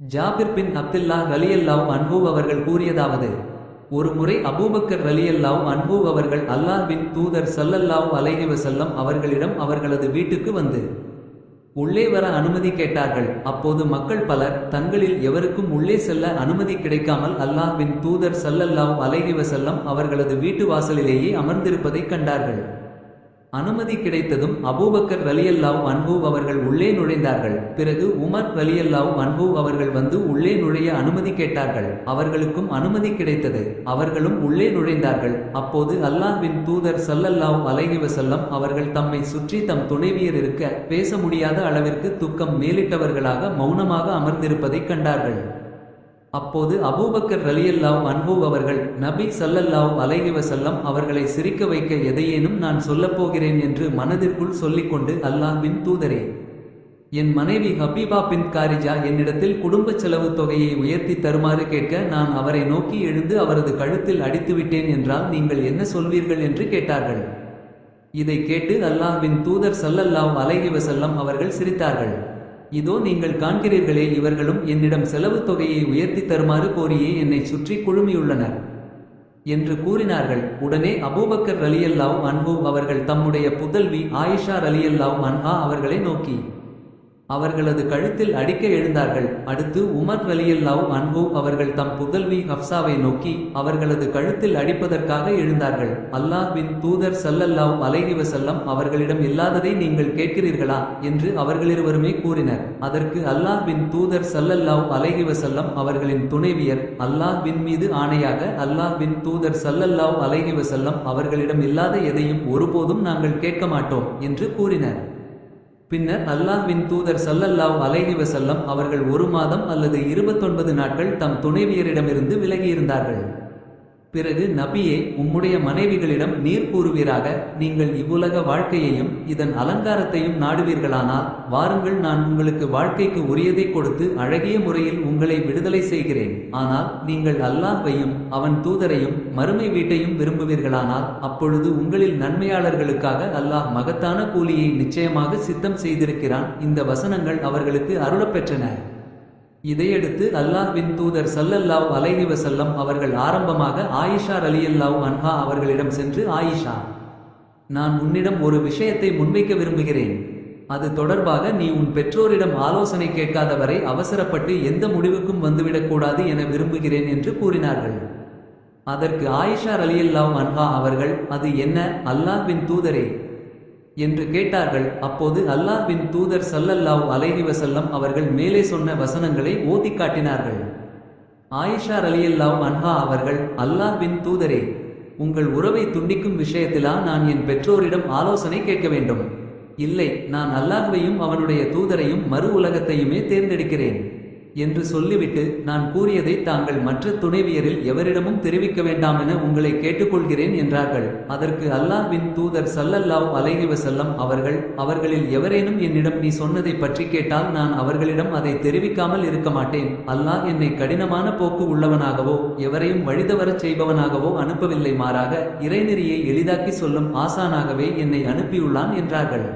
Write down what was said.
ஜாபிர் பின் அப்துல்லா ரலியல்லாவும் அன்ஹு அவர்கள் கூறியதாவது ஒரு முறை அபூபக்கர் ரலியல்லாவும் அன்பு அவர்கள் அல்லாஹ்வின் தூதர் சல்லல்லாவும் அலைஹி வசல்லம் அவர்களிடம் அவர்களது வீட்டுக்கு வந்து உள்ளே வர அனுமதி கேட்டார்கள். அப்போது மக்கள் பலர் தங்களில் எவருக்கும் உள்ளே செல்ல அனுமதி கிடைக்காமல் அல்லாஹ்வின் தூதர் சல்லல்லாவும் அலைஹி வசல்லம் அவர்களது வீட்டு வாசலிலேயே அமர்ந்திருப்பதைக் கண்டார்கள். அனுமதி கிடைத்ததும் அபூபக்கர் ரலியல்லாவ் அன்ஹு அவர்கள் உள்ளே நுழைந்தார்கள். பிறகு உமர் ரலியல்லாவ் அன்ஹு அவர்கள் வந்து உள்ளே நுழைய அனுமதி கேட்டார்கள். அவர்களுக்கும் அனுமதி கிடைத்தது. அவர்களும் உள்ளே நுழைந்தார்கள். அப்போது அல்லாஹ்வின் தூதர் சல்லல்லாவ் அலைஹிவசல்லம் அவர்கள் தம்மை சுற்றி தம் துணைவியர் இருக்க பேச முடியாத அளவிற்கு துக்கம் மேலிட்டவர்களாக மௌனமாக அமர்ந்திருப்பதைக் கண்டார்கள். அப்போது அபூபக்கர் ரலியல்லாவும் அன்ஹு அவர்கள் நபி சல்லல்லாவும் அலைகிவ செல்லம் அவர்களை சிரிக்க வைக்க எதையேனும் நான் சொல்லப் போகிறேன் என்று மனதிற்குள் சொல்லிக்கொண்டு அல்லாஹ்வின் தூதரே என் மனைவி ஹபீபா பின் காரிஜா என்னிடத்தில் குடும்ப செலவு தொகையை உயர்த்தி தருமாறு கேட்க நான் அவரை நோக்கி எழுந்து அவரது கழுத்தில் அடித்துவிட்டேன் என்றால் நீங்கள் என்ன சொல்வீர்கள் என்று கேட்டார்கள். இதை கேட்டு அல்லாஹ்வின் தூதர் ஸல்லல்லாஹு அலைஹி செல்லம் அவர்கள் சிரித்தார்கள். இதோ நீங்கள் காண்கிறீர்களே இவர்களும் என்னிடம் செலவு தொகையை உயர்த்தி தருமாறு கோரியே என்னை சுற்றி குழுமியுள்ளனர். என்று கூறினார்கள். உடனே அபூபக்கர் ரலியல்லாவும் அன்பு அவர்கள் தம்முடைய புதல்வி ஆயிஷா ரலியல்லாவும் அன்ஹா அவர்களை நோக்கி அவர்களது கழுத்தில் அடிக்க எழுந்தார்கள். அடுத்து உமர் ரலியல்லாஹ் அன்பு அவர்கள் தம் புதல்வி ஹப்சாவை நோக்கி அவர்களது கழுத்தில் அடிப்பதற்காக எழுந்தார்கள். அல்லாஹ்வின் தூதர் சல்லல்லாவ் அலைஹிவ செல்லம் அவர்களிடம் இல்லாததை நீங்கள் கேட்கிறீர்களா? என்று அவர்களிருவருமே கூறினர். அதற்கு அல்லாஹ்வின் தூதர் சல்லல்லாவ் அலைஹிவ செல்லம் அவர்களின் துணைவியர் அல்லாஹ்வின் மீது ஆணையாக அல்லாஹ்வின் தூதர் சல்லல்லாவ் அலைஹிவ செல்லம் அவர்களிடம் இல்லாத எதையும் ஒருபோதும் நாங்கள் கேட்க மாட்டோம் என்று கூறினர். பின்னர் அல்லாஹ்வின் தூதர் சல்லல்லாஹ் அலைஹிவ செல்லம் அவர்கள் ஒரு மாதம் அல்லது இருபத்தொன்பது நாட்கள் தம் துணைவியரிடமிருந்து விலகியிருந்தார்கள். பிறகு நபியே உம்முடைய மனைவிகளிடம் நீர் கூறுவீராக நீங்கள் இவ்வுலக வாழ்க்கையையும் இதன் அலங்காரத்தையும் நாடுவீர்களானால் வாருங்கள் நான் உங்களுக்கு வாழ்க்கைக்கு உரியதை கொடுத்து அழகிய முறையில் உங்களை விடுதலை செய்கிறேன். ஆனால் நீங்கள் அல்லாஹ்வையும் அவன் தூதரையும் மறுமை வீட்டையும் விரும்புவீர்களானால் அப்பொழுது உங்களில் நன்மையாளர்களுக்காக அல்லாஹ் மகத்தான கூலியை நிச்சயமாக சித்தம் செய்திருக்கிறான். இந்த வசனங்கள் அவர்களுக்கு அருளப்பெற்றன இதையடுத்து அல்லாஹ்வின் தூதர் ஸல்லல்லாஹு அலைஹி செல்லம் அவர்கள் ஆரம்பமாக ஆயிஷா ரலியல்லாஹு அன்ஹா அவர்களிடம் சென்று ஆயிஷா நான் உன்னிடம் ஒரு விஷயத்தை முன்வைக்க விரும்புகிறேன். அது தொடர்பாக நீ உன் பெற்றோரிடம் ஆலோசனை கேட்காதவரை அவசரப்பட்டு எந்த முடிவுக்கும் வந்துவிடக்கூடாது என விரும்புகிறேன் என்று கூறினார்கள். அதற்கு ஆயிஷா ரலியல்லாஹு அன்ஹா அவர்கள் அது என்ன? அல்லாஹ்வின் தூதரே என்று கேட்டார்கள். அப்போது அல்லாஹ்வின் தூதர் சல்லல்லாஹ் அலைஹி அவர்கள் மேலே சொன்ன வசனங்களை ஓதி காட்டினார்கள். ஆயிஷா ரலியல்லாஹு அன்ஹா அவர்கள் அல்லாஹ்வின் தூதரே உங்கள் உறவை துண்டிக்கும் விஷயத்திலா நான் என் பெற்றோரிடம் ஆலோசனை கேட்க வேண்டும். இல்லை நான் அல்லாஹ்வையும் அவனுடைய தூதரையும் மறு உலகத்தையுமே தேர்ந்தெடுக்கிறேன். என்று சொல்லிவிட்டு நான் கூறியதை தாங்கள் மற்ற துணைவியரில் எவரிடமும் தெரிவிக்க வேண்டாம் என உங்களை கேட்டுக்கொள்கிறேன் என்றார்கள். அதற்கு அல்லாஹ்வின் தூதர் ஸல்லல்லாஹு அலைஹிவசல்லம் அவர்கள் அவர்களில் எவரேனும் என்னிடம் நீ சொன்னதை பற்றி கேட்டால் நான் அவர்களிடம் அதை தெரிவிக்காமல் இருக்க மாட்டேன். அல்லாஹ் என்னை கடினமான போக்கு உள்ளவனாகவோ எவரையும் வழிதவரச் செய்பவனாகவோ அனுப்பவில்லை மாறாக இறைநெறியை எளிதாக்கி சொல்லும் ஆசானாகவே என்னை அனுப்பியுள்ளான் என்றார்கள்.